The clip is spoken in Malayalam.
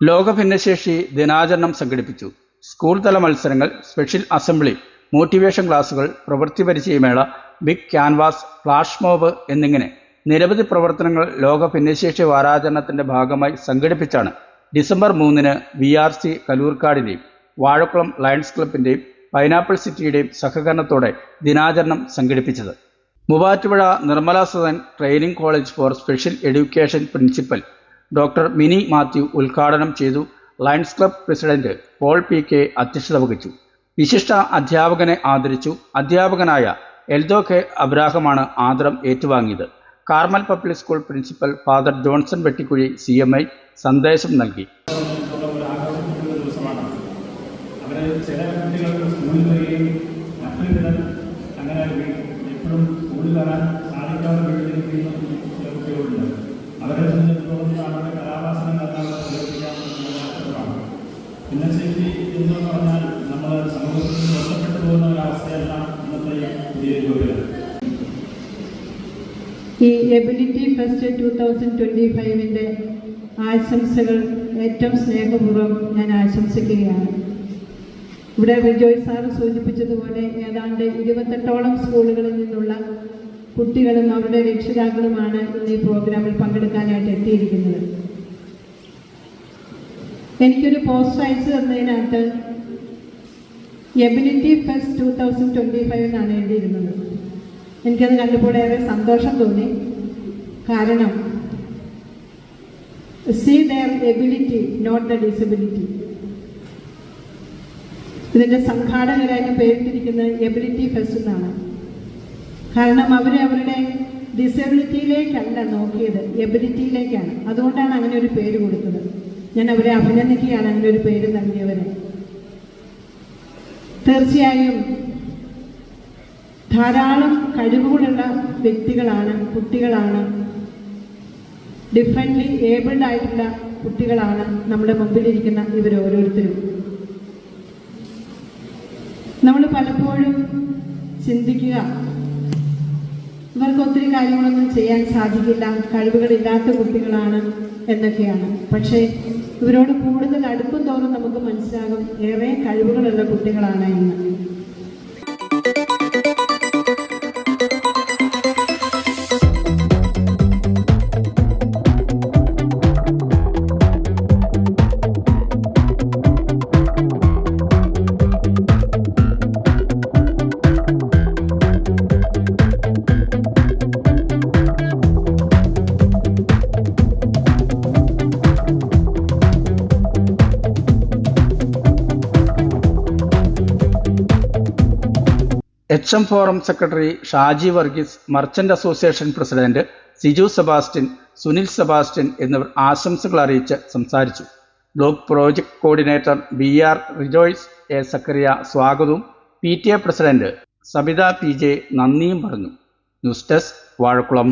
ലോക ഭിന്നശേഷി ദിനാചരണം സംഘടിപ്പിച്ചു. സ്കൂൾ തല മത്സരങ്ങൾ സ്പെഷ്യൽ അസംബ്ലി മോട്ടിവേഷൻ ക്ലാസുകൾ പ്രവൃത്തി പരിചയമേള ബിഗ് ക്യാൻവാസ് ഫ്ലാഷ് മോബ് എന്നിങ്ങനെ നിരവധി പ്രവർത്തനങ്ങൾ ലോക ഭിന്നശേഷി വാരാചരണത്തിന്റെ ഭാഗമായി സംഘടിപ്പിച്ചാണ്. ഡിസംബർ മൂന്നിന് വി ആർ സി കലൂർക്കാടിന്റെയും വാഴക്കുളം ലയൺസ് ക്ലബിന്റെയും പൈനാപ്പിൾ സിറ്റിയുടെയും സഹകരണത്തോടെ ദിനാചരണം സംഘടിപ്പിച്ചത്. Muvattupuzha Nirmala Sadan training college for special education principal doctor Mini Mathew ഉദ്ഘാടനം ചെയ്തു lions club president Paul P K അധ്യക്ഷത വഹിച്ചു. വിശിഷ്ട അധ്യാപകനെ ആദരിച്ചു. അധ്യാപകനായ എൽദോ കെ അബ്രാഹമാണ് ആദരം ഏറ്റുവാങ്ങിയത്. Carmel public school principal father Johnson Vettikuzhi C M I സന്ദേശം നൽകി. ചില കുട്ടികൾ സ്കൂളിൽ വരികയും മറ്റൊരു വിധം അങ്ങനെ എപ്പോഴും സ്കൂളിൽ വരാൻ സാധിക്കാതെ വീട്ടിലിരിക്കുന്ന ചില കുട്ടികളുണ്ട്. അവരെ സംബന്ധിച്ചിടത്തോളം അവരുടെ കലാവാസന നഷ്ടമാണ് ഭിന്നശേഷി എന്ന് പറഞ്ഞാൽ നമ്മൾ സമൂഹത്തിൽ നിന്ന് ഒറ്റപ്പെട്ടു പോകുന്ന ഒരവസ്ഥയല്ല ഇന്നത്തെ പുതിയ ജോലികൾ ഈ ability fest two thousand twenty ഫൈവിന്റെ ആശംസകൾ ഏറ്റവും സ്നേഹപൂർവം ഞാൻ ആശംസിക്കുകയാണ്. ഇവിടെ വിജോയ് സാർ സൂചിപ്പിച്ചതുപോലെ ഏതാണ്ട് ഇരുപത്തെട്ടോളം സ്കൂളുകളിൽ നിന്നുള്ള കുട്ടികളും അവരുടെ രക്ഷിതാക്കളുമാണ് ഇന്ന് ഈ പ്രോഗ്രാമിൽ പങ്കെടുക്കാനായിട്ട് എത്തിയിരിക്കുന്നത്. എനിക്കൊരു പോസ്റ്റ് അയച്ചു തന്നതിനകത്ത് ability fest two thousand twenty five എന്നാണ് എഴുതിയിരുന്നത്. എനിക്കത് കണ്ടപ്പോൾ ഏറെ സന്തോഷം തോന്നി. കാരണം see the ability not the disability ഇതിന്റെ സംഘാടകരായിട്ട് പേരിട്ടിരിക്കുന്നത് എബിലിറ്റി ഫെസ്റ്റ് എന്നാണ്. കാരണം അവർ അവരുടെ ഡിസബിലിറ്റിയിലേക്കല്ല നോക്കിയത്. എബിലിറ്റിയിലേക്കാണ് അതുകൊണ്ടാണ് അങ്ങനെ ഒരു പേര് കൊടുത്തത്. ഞാൻ അവരെ അഭിനന്ദിക്കുകയാണ് അങ്ങനെ ഒരു പേര് നൽകിയവരെ. തീർച്ചയായും ധാരാളം കഴിവുകളുള്ള വ്യക്തികളാണ് കുട്ടികളാണ് ഡിഫറെന്റ്ലി ഏബിൾഡ് ആയിട്ടുള്ള കുട്ടികളാണ് നമ്മുടെ മുമ്പിലിരിക്കുന്ന ഇവർ ഓരോരുത്തരും നമ്മൾ പലപ്പോഴും ചിന്തിക്കുക ഇവർക്ക് ഒത്തിരി കാര്യങ്ങളൊന്നും ചെയ്യാൻ സാധിക്കില്ല. കഴിവുകളില്ലാത്ത കുട്ടികളാണ് എന്നൊക്കെയാണ്. പക്ഷേ ഇവരോട് കൂടുതൽ അടുപ്പം തോറും നമുക്ക് മനസ്സിലാകും. ഏറെ കഴിവുകളുള്ള കുട്ടികളാണ് എന്ന് H M forum secretary Shaji Varghese merchant association president Siju Sebastian Sunil Sebastian എന്നിവർ ആശംസകൾ അറിയിച്ച് സംസാരിച്ചു. Block project coordinator B R Rijoice A Zacharia സ്വാഗതവും. P T A president Sabitha P J നന്ദിയും പറഞ്ഞു. News desk Vazhakkulam.